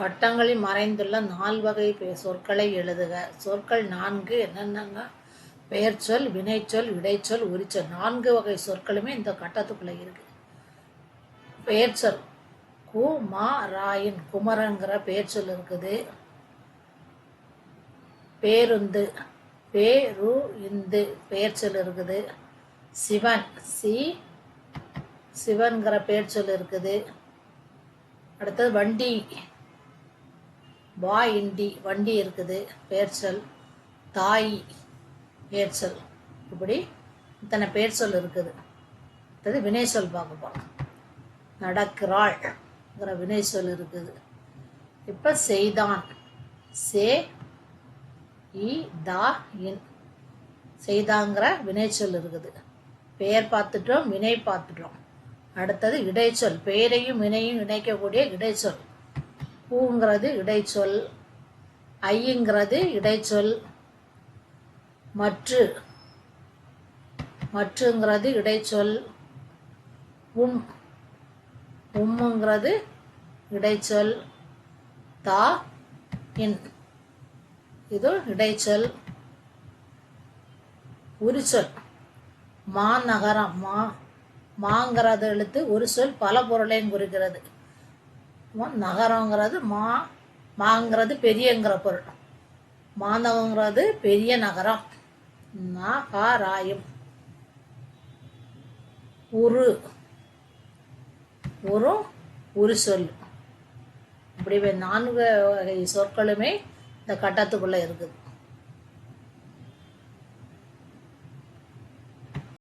கட்டங்களில் மறைந்துள்ள நால்வகை வகை சொற்களை எழுதுக. சொற்கள் நான்கு என்னென்னங்க? பெயர்ச்சொல் வினைச்சொல் விடைச்சொல் உரிச்சொல். நான்கு வகை சொற்களுமே இந்த கட்டத்துக்குள்ளே இருக்கு. பெயர்ச்சொல். கு மா ராயின் குமரங்கிற பெயர்ச்சொல் இருக்குது. பேருந்து. பேரு இந்து பெயர்ச்சொல் இருக்குது. சிவன். சி சிவன்கிற பெயர்ச்சொல் இருக்குது. அடுத்தது வண்டி. வா இண்டி வண்டி இருக்குது பெயர்ச்சொல் தாய் பெயர்ச்சொல் இப்படி இத்தனை பெயர்ச்சொல் இருக்குது. அடுத்தது வினைச்சொல் பார்க்க போகிறோம் நடக்கிறாள்ங்கிற வினைச்சொல் இருக்குது. இப்போ செய்தான். சே இ தா இன். செய்தாங்கிற வினைச்சொல் இருக்குது. பெயர் பார்த்துட்டோம் வினை பார்த்துட்டோம். அடுத்தது இடைச்சொல் பெயரையும் வினையும் இணைக்கக்கூடிய இடைச்சொல் பூங்கிறது இடைச்சொல் ஐங்கிறது இடைச்சொல் மற்று. மற்றுங்கிறது இடைச்சொல் உம். உம்முங்கிறது இடைச்சொல் தா இன். இது இடைச்சொல். உரிச்சொல். மா நகரம் மா. மாங்கிறது எழுத்து ஒரு சொல் பல பொருளையும் குறிக்கிறது. நகரங்கிறது மா மாங்கிறது பெரியங்கிற பொருள். மாநகங்கிறது பெரிய நகரம். நகராயம் உரு. ஒரு உரு சொல். இப்படி வே- நான்கு வகை சொற்களுமே இந்த கட்டத்துக்குள்ளே இருக்குது.